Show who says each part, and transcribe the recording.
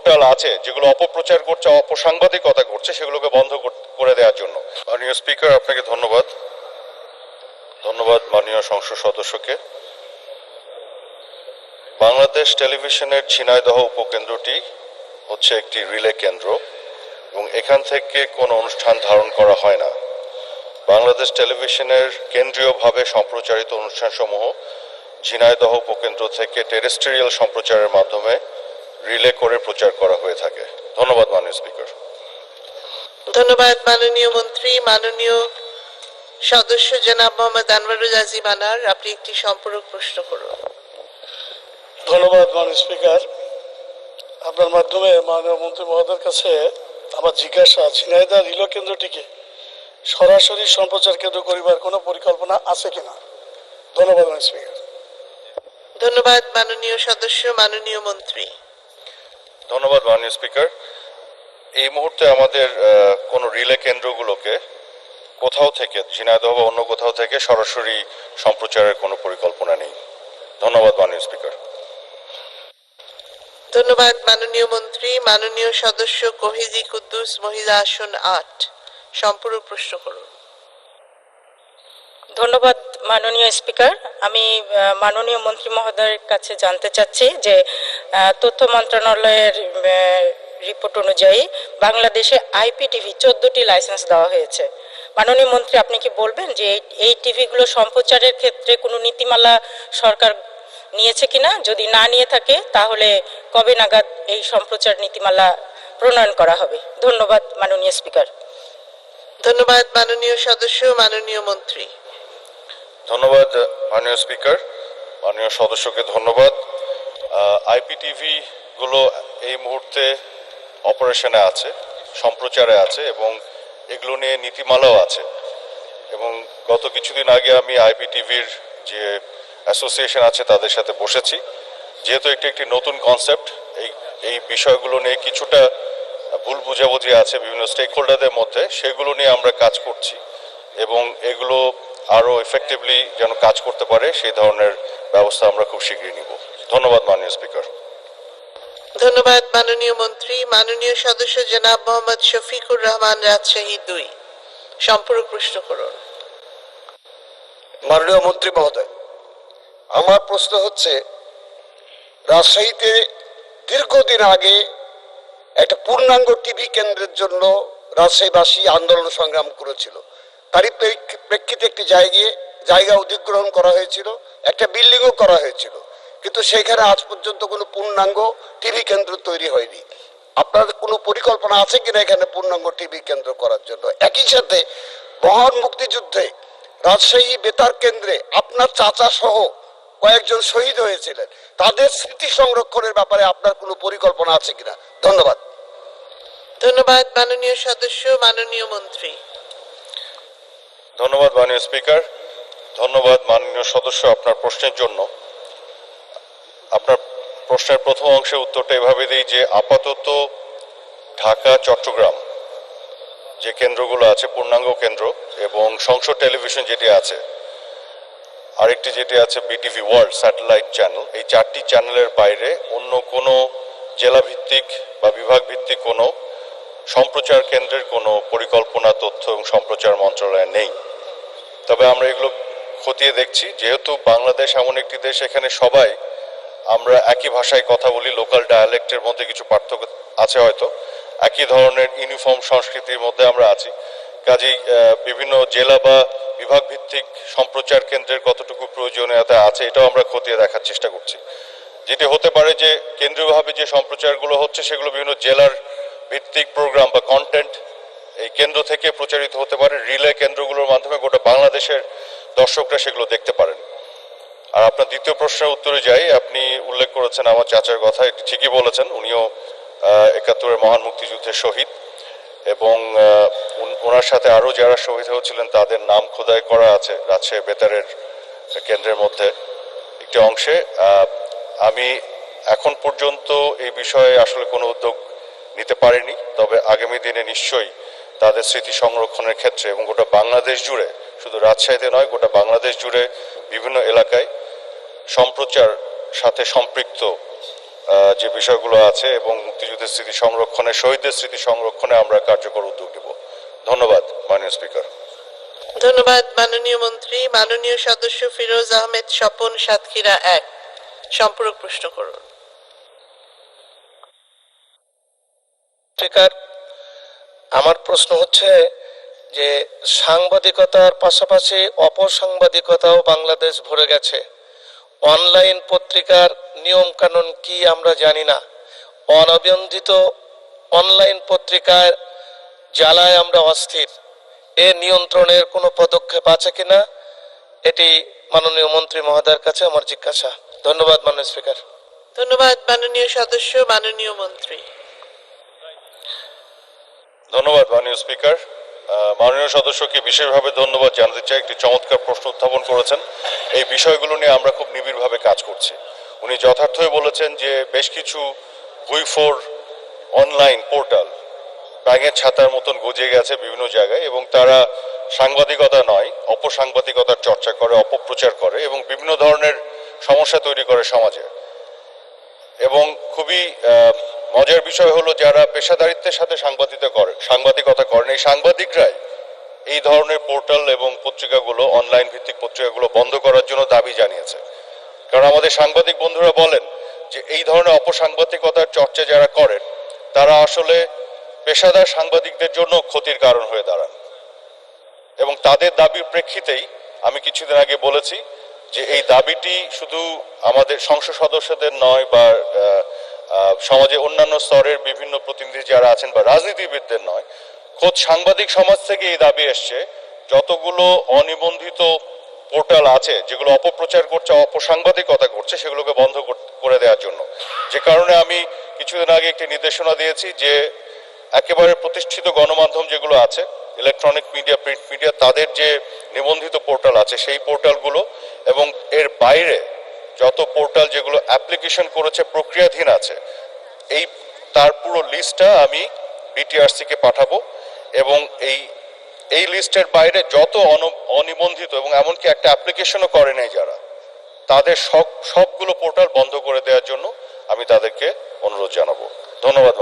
Speaker 1: Portal আছে, যেগুলো অপপ্রচার করছে, অপসাংবাদিকতা করছে, সেগুলোকে বন্ধ করে দেওয়ার জন্য। মাননীয় স্পিকার, আপনাকে ধন্যবাদ। ধন্যবাদ মাননীয় সংসদ সদস্যকে। বাংলাদেশ টেলিভিশনের ঝিনাইদহ উপকেন্দ্রটি হচ্ছে একটি রিলে কেন্দ্র, এবং এখান থেকে কোনো অনুষ্ঠান ধারণ করা হয় না। বাংলাদেশ টেলিভিশনের কেন্দ্রীয়ভাবে সম্প্রচারিত অনুষ্ঠানসমূহ ঝিনাইদহ উপকেন্দ্র থেকে টেরেস্ট্রিয়াল সম্প্রচারের মাধ্যমে রিলে করে প্রচার করা হয়ে থাকে। ধন্যবাদ মাননীয় স্পিকার।
Speaker 2: ধন্যবাদ মাননীয় মন্ত্রী মাননীয় সদস্য জনাব মোহাম্মদ আনোয়ারুল আজিম আনার আপনি একটি সম্পূরক প্রশ্ন করুন।
Speaker 3: ধন্যবাদ মাননীয় স্পিকার। আপনার মাধ্যমে মাননীয় মন্ত্রী মহোদয়ের কাছে আমার জিজ্ঞাসা ঝিনাইদহ রিলো কেন্দ্রটিকে সরাসরি সম্প্রচার কেন্দ্র করিবার কোনো পরিকল্পনা আছে কিনা? ধন্যবাদ মাননীয় স্পিকার।
Speaker 2: ধন্যবাদ মাননীয় সদস্য মাননীয় মন্ত্রী।
Speaker 1: ধন্যবাদ মাননীয় স্পিকার। এই মুহূর্তে আমাদের কোনো রিলে কেন্দ্রগুলোকে কোথাও থেকে ঝিনাইদহ বা অন্য কোথাও থেকে সরাসরি সম্প্রচারের কোনো পরিকল্পনা নেই। ধন্যবাদ মাননীয় স্পিকার।
Speaker 2: ধন্যবাদ মাননীয় মন্ত্রী। মাননীয় সদস্য কহিজি কুদ্দুস মহিলা আসন আট। সম্পূরক প্রশ্ন করুন।
Speaker 4: ধন্যবাদ মাননীয় স্পিকার। আমি মাননীয় মন্ত্রী মহোদয়ের কাছে জানতে চাচ্ছি যে তথ্য মন্ত্রণালয়ের রিপোর্ট অনুযায়ী বাংলাদেশে আইপিটিভি চোদ্দটি লাইসেন্স দেওয়া হয়েছে। মাননীয় মন্ত্রী আপনি কি বলবেন যে এই- এই টিভিগুলো সম্প্রচারের ক্ষেত্রে কোনো নীতিমালা সরকার নিয়েছে কিনা? যদি না নিয়ে থাকে তাহলে কবে নাগাদ এই সম্প্রচার নীতিমালা প্রণয়ন করা হবে? ধন্যবাদ মাননীয় স্পিকার
Speaker 2: ধন্যবাদ মাননীয় সদস্য মাননীয় মন্ত্রী।
Speaker 1: ধন্যবাদ মাননীয় স্পিকার মাননীয় সদস্যকে ধন্যবাদ। আইপিটিভি গুলো এই মুহূর্তে অপারেশনে আছে, সম্প্রচারে আছে এবং এগুলো নিয়ে নীতিমালাও আছে। এবং গত কিছুদিন আগে আমি আইপিটিভির যে অ্যাসোসিয়েশন আছে তাদের সাথে বসেছি। যেহেতু একটি একটি নতুন কনসেপ্ট, এই এই বিষয়গুলো নিয়ে কিছুটা ভুল বুঝাবুঝি আছে বিভিন্ন স্টেক হোল্ডারদের মধ্যে, সেগুলো নিয়ে আমরা কাজ করছি এবং এগুলো আরও এফেক্টিভলি যেন কাজ করতে পারে, সেই ধরনের ব্যবস্থা আমরা খুব শীঘ্রই নিব। ধন্যবাদ মাননীয় স্পিকার।
Speaker 2: ধন্যবাদ মাননীয় মন্ত্রী। মাননীয় সদস্য জনাব মোহাম্মদ শফিকুর রহমান রাজশাহী দুই। সম্পূর্ণ প্রশ্ন করুন।
Speaker 5: মাননীয় মন্ত্রী মহোদয় আমার প্রশ্ন হচ্ছে রাজশাহীতে দীর্ঘদিন আগে একটা পূর্ণাঙ্গ টিভি কেন্দ্রের জন্য রাজশাহীবাসী আন্দোলন সংগ্রাম করেছিল। তারই প্রেক- প্রেক্ষিতে একটি জায়গায় জায়গা অধিগ্রহণ করা হয়েছিল একটা বিল্ডিংও করা হয়েছিল। কিন্তু সেখানে আজ পর্যন্ত কোনো পূর্ণাঙ্গ টিভি কেন্দ্র তৈরি হয়নি। আপনার কোনো পরিকল্পনা আছে কিনা এখানে পূর্ণাঙ্গ টিভি কেন্দ্র করার জন্য? একই সাথে মহান মুক্তিযুদ্ধে রাজশাহী বেতার কেন্দ্রে আপনার চাচা সহ কয়েকজন শহীদ হয়েছিলেন। তাদের স্মৃতি সংরক্ষণের ব্যাপারে আপনার কোনো পরিকল্পনা আছে কিনা? ধন্যবাদ।
Speaker 2: ধন্যবাদ মাননীয় সদস্য মাননীয় মন্ত্রী।
Speaker 1: ধন্যবাদ মাননীয় স্পিকার। ধন্যবাদ মাননীয় সদস্য আপনার প্রশ্নের জন্য। আপনার প্রশ্নের প্রথম অংশের উত্তরটা এভাবে দিই যে আপাতত ঢাকা, চট্টগ্রাম যে কেন্দ্রগুলো আছে, পূর্ণাঙ্গ কেন্দ্র এবং সংসদ টেলিভিশন যেটি আছে, আরেকটি যেটি আছে বিটিভি ওয়ার্ল্ড স্যাটেলাইট চ্যানেল এই চারটি চ্যানেলের বাইরে অন্য কোনো জেলা ভিত্তিক বা বিভাগ ভিত্তিক কোনো সম্প্রচার কেন্দ্রের কোনো পরিকল্পনা, তথ্য এবং সম্প্রচার মন্ত্রণালয়ে নেই। তবে আমরা এগুলো খতিয়ে দেখছি, যেহেতু বাংলাদেশ এমন একটি দেশ, এখানে সবাই আমরা একই ভাষায় কথা বলি লোকাল ডায়ালেক্টের মধ্যে কিছু পার্থক্য আছে হয়তো। একই ধরনের ইউনিফর্ম সংস্কৃতির মধ্যে আমরা আছি। কাজেই বিভিন্ন জেলা বা বিভাগ ভিত্তিক সম্প্রচার কেন্দ্রের কতটুকু প্রয়োজনীয়তা আছে, এটাও আমরা খতিয়ে দেখার চেষ্টা করছি। যেটি হতে পারে যে, কেন্দ্রীয়ভাবে যে সম্প্রচারগুলো হচ্ছে, সেগুলো বিভিন্ন জেলার ভিত্তিক প্রোগ্রাম বা কন্টেন্ট এই কেন্দ্র থেকে প্রচারিত হতে পারে। রিলে কেন্দ্রগুলোর মাধ্যমে গোটা বাংলাদেশের দর্শকরা সেগুলো দেখতে পারেন। আর আপনার দ্বিতীয় প্রশ্নের উত্তরে যাই, আপনি উল্লেখ করেছেন আমার চাচার কথা এটি ঠিকই বলেছেন, উনিও একাত্তরের মহান মুক্তিযুদ্ধের শহীদ, এবং ওনার সাথে আরও যারা শহীদ হয়েছিলেন, তাদের নাম খোদাই করা আছে, রাজশাহী বেতারের কেন্দ্রের মধ্যে একটি অংশে। আমি এখন পর্যন্ত এই বিষয়ে আসলে কোনো উদ্যোগ নিতে পারিনি, তবে আগামী দিনে নিশ্চয়ই তাদের স্মৃতি সংরক্ষণের ক্ষেত্রে, এবং গোটা বাংলাদেশ জুড়ে, শুধু রাজশাহীতে নয়, গোটা বাংলাদেশ জুড়ে বিভিন্ন এলাকায় সম্প্রচার সাথে সম্পৃক্ত আহ, যে বিষয়গুলো আছে এবং মুক্তিযুদ্ধের স্মৃতি সংরক্ষণে শহীদদের স্মৃতি সংরক্ষণে আমরা কার্যকর উদ্যোগ নেব। ধন্যবাদ মাননীয় স্পিকার।
Speaker 2: ধন্যবাদ মাননীয় মন্ত্রী। মাননীয় সদস্য ফিরোজ আহমেদ স্বপন সাতক্ষীরা এক। সম্পূরক প্রশ্ন করুন।
Speaker 6: স্পিকার আমার প্রশ্ন হচ্ছে যে সাংবাদিকতার পাশাপাশি অপসাংবাদিকতাও বাংলাদেশ ভরে গেছে। অনলাইন পত্রিকার নিয়ম কানুন কি আমরা জানি না। অনবন্ধিত অনলাইন পত্রিকার জ্বালায় আমরা অস্থির। এ নিয়ন্ত্রণের কোনো পদক্ষেপ আছে কিনা এটি মাননীয় মন্ত্রী মহোদয়ের কাছে আমার জিজ্ঞাসা। ধন্যবাদ মাননীয় স্পিকার।
Speaker 2: ধন্যবাদ মাননীয় সদস্য মাননীয় মন্ত্রী।
Speaker 1: ধন্যবাদ মাননীয় স্পিকার। আহ, মাননীয় সদস্যকে বিশেষভাবে ধন্যবাদ জানাতে চাই। একটি চমৎকার প্রশ্ন উত্থাপন করেছেন। এই বিষয়গুলো নিয়ে আমরা খুব নিবিড়ভাবে কাজ করছি। উনি যথার্থই বলেছেন যে বেশ কিছু ভুইফোর অনলাইন পোর্টাল ব্যাঙের ছাতার মতন গজিয়ে গেছে বিভিন্ন জায়গায় এবং তারা সাংবাদিকতা নয়, অপসাংবাদিকতার চর্চা করে, অপপ্রচার করে এবং বিভিন্ন ধরনের সমস্যা তৈরি করে সমাজে। এবং খুবই মজার বিষয় হলো যারা পেশাদারিত্বের সাথে সাংবাদিকতা করে সাংবাদিকতা করেন, এই সাংবাদিকরাই এই ধরনের পোর্টাল এবং পত্রিকাগুলো, অনলাইন ভিত্তিক পত্রিকাগুলো বন্ধ করার জন্য দাবি জানিয়েছে। কারণ আমাদের সাংবাদিক বন্ধুরা বলেন যে, এই ধরনের অপসাংবাদিকতার চর্চা যারা করেন, তারা আসলে পেশাদার সাংবাদিকদের জন্য ক্ষতির কারণ হয়ে দাঁড়ান। এবং তাদের দাবির প্রেক্ষিতেই আমি কিছুদিন আগে বলেছি যে, এই দাবিটি শুধু আমাদের সংসদ সদস্যদের নয় বা সমাজে অন্যান্য স্তরের বিভিন্ন প্রতিনিধি যারা আছেন বা রাজনীতিবিদদের নয় খোদ সাংবাদিক সমাজ থেকে এই দাবি এসছে, যতগুলো অনিবন্ধিত পোর্টাল আছে, যেগুলো অপপ্রচার করছে, অপসাংবাদিকতা করছে, সেগুলোকে বন্ধ করে দেওয়ার জন্য। যে কারণে আমি কিছুদিন আগে একটি নির্দেশনা দিয়েছি যে, একেবারে প্রতিষ্ঠিত গণমাধ্যম যেগুলো আছে ইলেকট্রনিক মিডিয়া প্রিন্ট মিডিয়া তাদের যে নিবন্ধিত পোর্টাল আছে, সেই পোর্টালগুলো এবং এর বাইরে যত পোর্টাল যেগুলো অ্যাপ্লিকেশন করেছে, প্রক্রিয়াধীন আছে, এই, তার পুরো লিস্টটা আমি বিটিআরসিকে পাঠাবো। এবং এই এই লিস্টের বাইরে যত অন- অনিবন্ধিত এবং এমনকি একটা অ্যাপ্লিকেশনও করে নাই যারা, তাদের সব, সবগুলো পোর্টাল বন্ধ করে দেওয়ার জন্য আমি তাদেরকে অনুরোধ জানাব। ধন্যবাদ